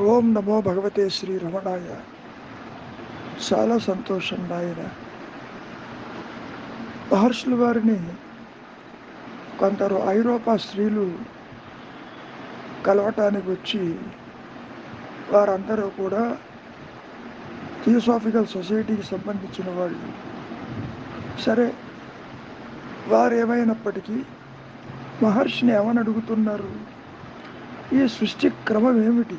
ఓం నమో భగవతే శ్రీ రమణాయ. చాలా సంతోషం నాయన. మహర్షుల వారిని కొందరు ఐరోపా స్త్రీలు కలవటానికి వచ్చి వారందరూ కూడా థియోసాఫికల్ సొసైటీకి సంబంధించిన వాళ్ళు. సరే వారు ఏమైనప్పటికీ మహర్షిని ఏమని అడుగుతున్నారు? ఈ సృష్టి క్రమం ఏమిటి?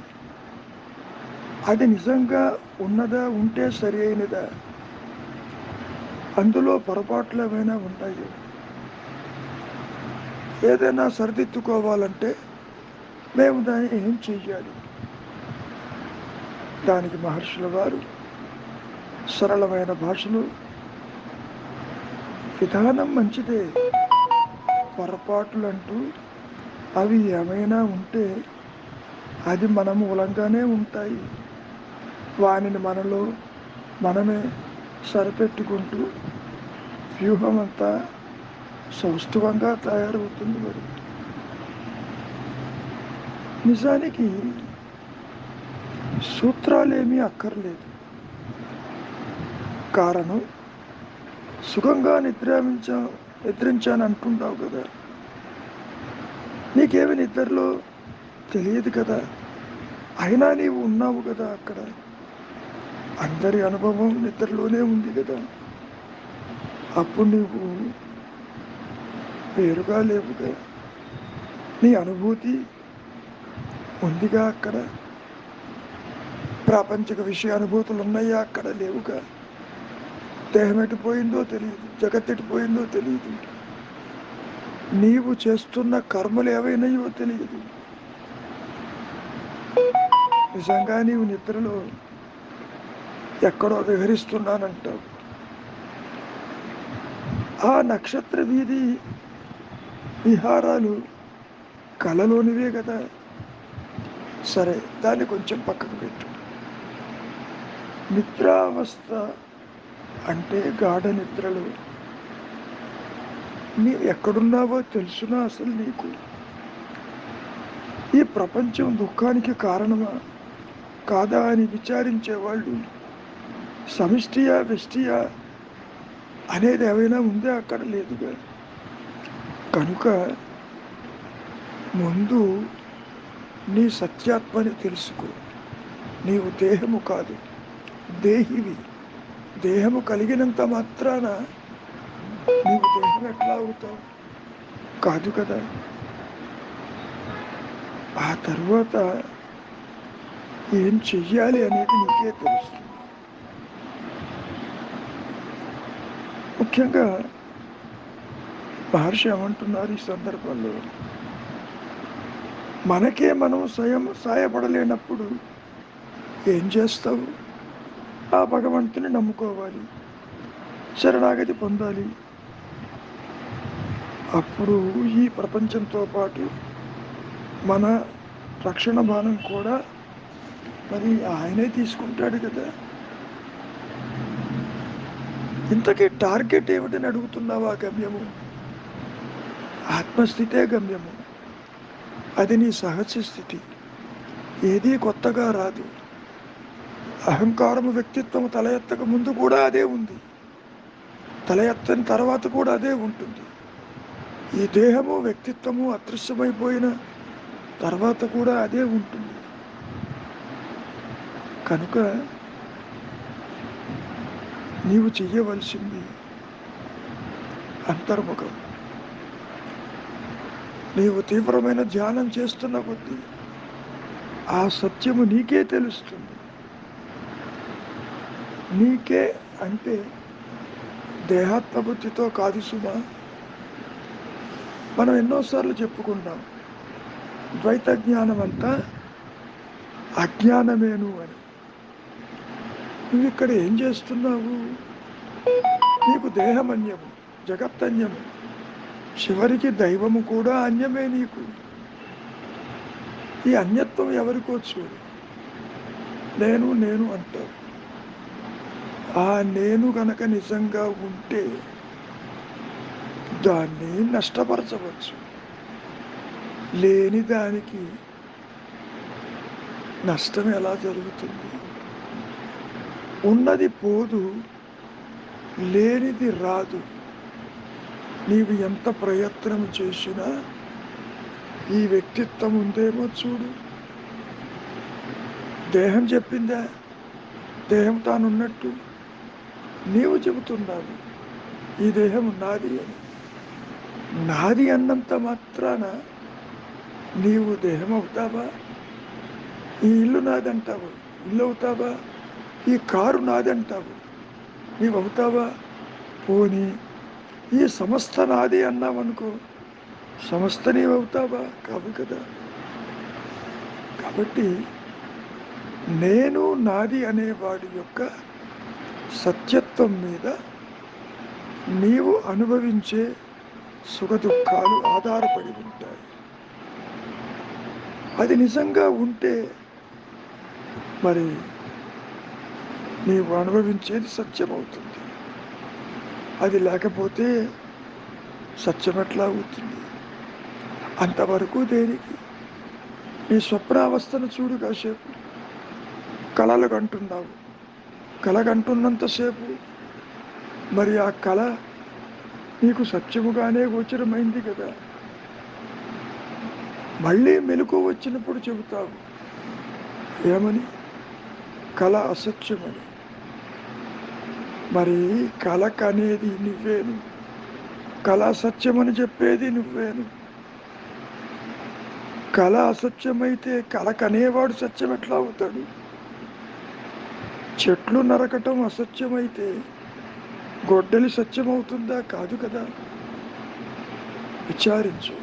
అది నిజంగా ఉన్నదా ఉంటే సరి అయినదా? అందులో పొరపాట్లు ఏమైనా ఉంటాయి? ఏదైనా సరిదిద్దుకోవాలంటే మేము దాన్ని ఏం చెయ్యాలి? దానికి మహర్షుల వారు సరళమైన భాషలు విధానం మంచిదే. పొరపాట్లు అంటూ అవి ఏమైనా ఉంటే అది మన మూలంగానే ఉంటాయి. వానిని మనలో మనమే సరిపెట్టుకుంటూ వ్యూహం అంతా సౌష్ఠవంగా తయారవుతుంది మరి. నిజానికి సూత్రాలేమీ అక్కర్లేదు. కారణం సుఖంగా నిద్రామించా నిద్రించాను అంటుంటావు కదా. నీకేమి నిద్రలో తెలియదు కదా. అయినా నీవు ఉన్నావు కదా అక్కడ. అందరి అనుభవం నిద్రలోనే ఉంది కదా. అప్పుడు నీవు పేరుగా లేవుగా నీ అనుభూతి ఉందిగా అక్కడ. ప్రాపంచిక విషయ అనుభూతులు ఉన్నాయా? అక్కడ లేవుగా. దేహం ఎటుపోయిందో తెలియదు. జగత్ ఎటుపోయిందో తెలియదు. నీవు చేస్తున్న కర్మలు ఏవైనాయో తెలియదు. నిజంగా నీవు నిద్రలో ఎక్కడో విహరిస్తున్నానంటావు. ఆ నక్షత్ర వీధి విహారాలు కళలోనివే కదా. సరే దాన్ని కొంచెం పక్కకు పెట్టు. నిద్రావస్థ అంటే గాఢ నిద్రలు. నీవు ఎక్కడున్నావో తెలుసునా అసలు నీకు? ఈ ప్రపంచం దుఃఖానికి కారణమా? కాదా అని విచారించేవాళ్ళు సమిష్టియా వెష్టియా అనేది ఏమైనా ఉందే? అక్కడ లేదుగా కనుక ముందు నీ సత్యాత్మని తెలుసుకో. నీవు దేహము కాదు దేహివి. దేహము కలిగినంత మాత్రాన నీవు దేహం ఎట్లా అవుతావు? కాదు కదా. ఆ తర్వాత ఏం చెయ్యాలి అనేది నీకే తెలుస్తుంది. ముఖ్యంగా మహర్షి ఏమంటున్నారు ఈ సందర్భంలో? మనకే మనం స్వయం సాయపడలేనప్పుడు ఏం చేస్తావు? ఆ భగవంతుని నమ్ముకోవాలి శరణాగతి పొందాలి. అప్పుడు ఈ ప్రపంచంతో పాటు మన రక్షణ బాణం కూడా మరి ఆయనే తీసుకుంటాడు కదా. ఇంతకీ టార్గెట్ ఏమిటని అడుగుతున్నావా గమ్యము? ఆత్మస్థితే గమ్యము. అది నీ సహజ స్థితి. ఏదీ కొత్తగా రాదు. అహంకారము వ్యక్తిత్వం తల ఎత్తక ముందు కూడా అదే ఉంది. తల ఎత్తని తర్వాత కూడా అదే ఉంటుంది. ఈ దేహము వ్యక్తిత్వము అదృశ్యమైపోయిన తర్వాత కూడా అదే ఉంటుంది. కనుక నీవు చెయ్యవలసింది అంతర్ముఖం. నీవు తీవ్రమైన ధ్యానం చేస్తున్న కొద్దీ ఆ సత్యము నీకే తెలుస్తుంది. నీకే అంటే దేహాత్మబుద్ధితో కాదు సుమా. మనం ఎన్నోసార్లు చెప్పుకుంటాం ద్వైత జ్ఞానం అంతా అజ్ఞానమేను అని. నువ్వు ఇక్కడ ఏం చేస్తున్నావు? నీకు దేహం అన్యము జగత్ అన్యము చివరికి దైవము కూడా అన్యమే నీకు. ఈ అన్యత్వం ఎవరికో చూడు. నేను నేను అంటావు. ఆ నేను గనక నిజంగా ఉంటే దాన్ని నష్టపరచవచ్చు. లేని దానికి నష్టం ఎలా జరుగుతుంది? ఉన్నది పోదు లేనిది రాదు. నీవు ఎంత ప్రయత్నం చేసినా ఈ వ్యక్తిత్వం ఉందేమో చూడు. దేహం చెప్పిందా? దేహం తానున్నట్టు నీవు చెబుతున్నావు. ఈ దేహం నాది అని. నాది అన్నంత మాత్రాన నీవు దేహం అవుతావా ఈ ఇల్లు నాదంటావు. ఇల్లు అవుతావా? ఈ కారు నాదంటావు నీవవుతావా అవుతావా? పోనీ ఈ సమస్త నాది అన్నావనుకో సమస్త నీవు అవుతావా? కావు కదా. కాబట్టి నేను నాది అనేవాడి యొక్క సత్యత్వం మీద నీవు అనుభవించే సుఖదుఖాలు ఆధారపడి ఉంటాయి. అది నిజంగా ఉంటే మరి నీవు అనుభవించేది సత్యమవుతుంది. అది లేకపోతే సత్యం ఎట్లా అవుతుంది అంతవరకు దేనికి? నీ స్వప్నావస్థను చూడు కాసేపు. కళలు కంటున్నావు. కళ కంటున్నంతసేపు. మరి ఆ కళ నీకు సత్యముగానే గోచరమైంది కదా. మళ్ళీ మెలకు వచ్చినప్పుడు చెబుతావు. ఏమని? కళ అసత్యమని. మరి కళకు అనేది నువ్వేను. కళ అసత్యమని చెప్పేది నువ్వేను. కళ అసత్యమైతే కళ కనేవాడు సత్యం ఎట్లా అవుతాడు? చెట్లు నరకటం అసత్యమైతే గొడ్డలి సత్యమవుతుందా కాదు కదా? విచారించు.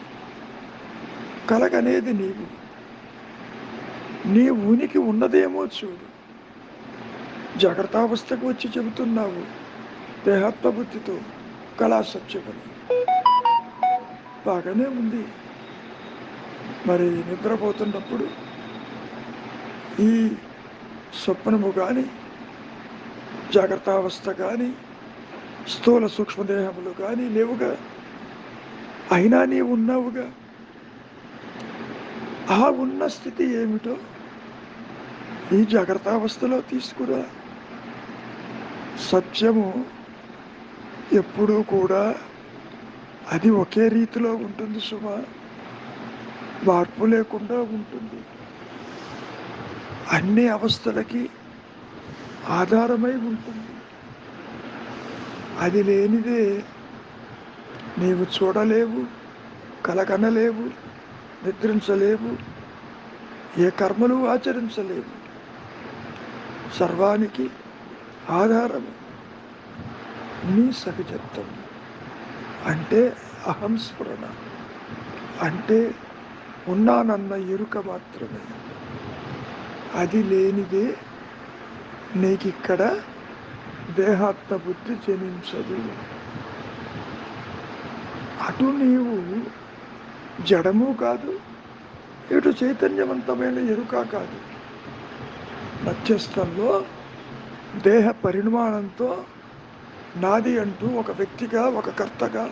కలగనేది నీవు. నీ ఉనికి ఉన్నదేమో చూడు. జాగ్రత్తావస్థకు వచ్చి చెబుతున్నావు. దేహాత్మ బుద్ధితో కళా సత్యమని బాగానే ఉంది. మరి నిద్రపోతున్నప్పుడు ఈ స్వప్నము కానీ జాగ్రత్తావస్థ కానీ స్థూల సూక్ష్మదేహములు కానీ లేవుగా. అయినా నీ ఉన్నావుగా. ఆ ఉన్న స్థితి ఏమిటో ఈ జాగ్రత్తావస్థలో తీసుకురా. సత్యము ఎప్పుడూ కూడా అది ఒకే రీతిలో ఉంటుంది సుమ. మార్పు లేకుండా ఉంటుంది. అన్ని అవస్థలకి ఆధారమై ఉంటుంది. అది లేనిదే నీవు చూడలేవు కలగనలేవు నిద్రించలేవు ఏ కర్మలు ఆచరించలేవు. సర్వానికి ఆధారము. నీ సహజత్వం. అంటే అహంస్ఫురణ. అంటే ఉన్నానన్న ఎరుక మాత్రమే. అది లేనిదే నీకిక్కడ దేహాత్మ బుద్ధి జనించదు. అటు నీవు జడము కాదు ఇటు చైతన్యవంతమైన ఎరుక కాదు. మధ్యస్థంలో దేహ పరిమాణంతో నాది అంటూ ఒక వ్యక్తిగా ఒక కర్తగా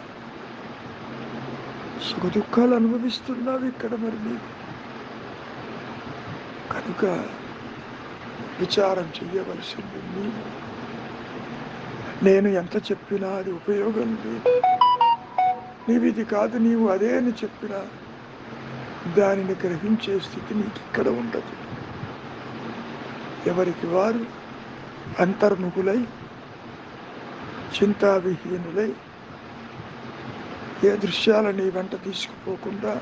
సుఖ దుఃఖాలు అనుభవిస్తున్నావు ఇక్కడ మరి నీవు. కనుక విచారం చెయ్యవలసింది నీవు. నేను ఎంత చెప్పినా అది ఉపయోగం లేదు. నీవు ఇది కాదు నీవు అదే అని చెప్పినా దానిని గ్రహించే స్థితి నీకు ఇక్కడ ఉండదు. ఎవరికి వారు అంతర్ముఖులై చింతావిహీనులై ఏ దృశ్యాలని వెంట తీసుకుపోకుండా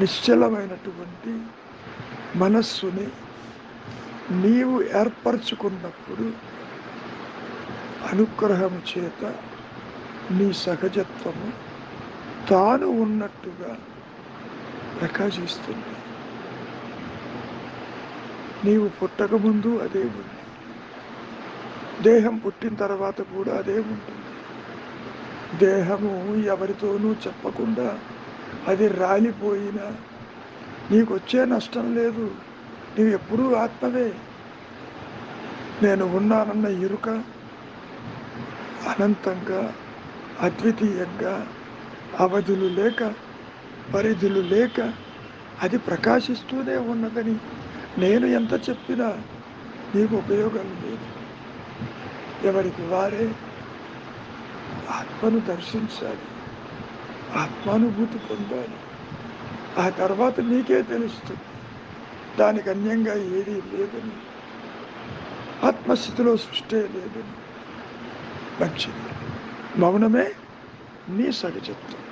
నిశ్చలమైనటువంటి మనస్సుని నీవు ఏర్పరచుకున్నప్పుడు అనుగ్రహం చేత నీ సహజత్వము తాను ఉన్నట్టుగా ప్రకాశిస్తుంది. నీవు పుట్టకముందు అదే ఉంది. దేహం పుట్టిన తర్వాత కూడా అదే ఉంటుంది. దేహము ఎవరితోనూ చెప్పకుండా అది రాలిపోయినా నీకు వచ్చే నష్టం లేదు. నీవు ఎప్పుడూ ఆత్మవే. నేను ఉన్నానన్న ఎరుక అనంతంగా అద్వితీయంగా అవధులు లేక పరిధులు లేక అది ప్రకాశిస్తూనే ఉన్నదని నేను ఎంత చెప్పినా నీకు ఉపయోగం లేదు. ఎవరికి వారే ఆత్మను దర్శించాలి ఆత్మానుభూతి పొందాలి. ఆ తర్వాత నీకే తెలుస్తుంది. దానికి అన్యంగా ఏదీ లేదని. ఆత్మస్థితిలో సృష్టి లేదని. మంచిది. మౌనమే నీ సగచిత్వం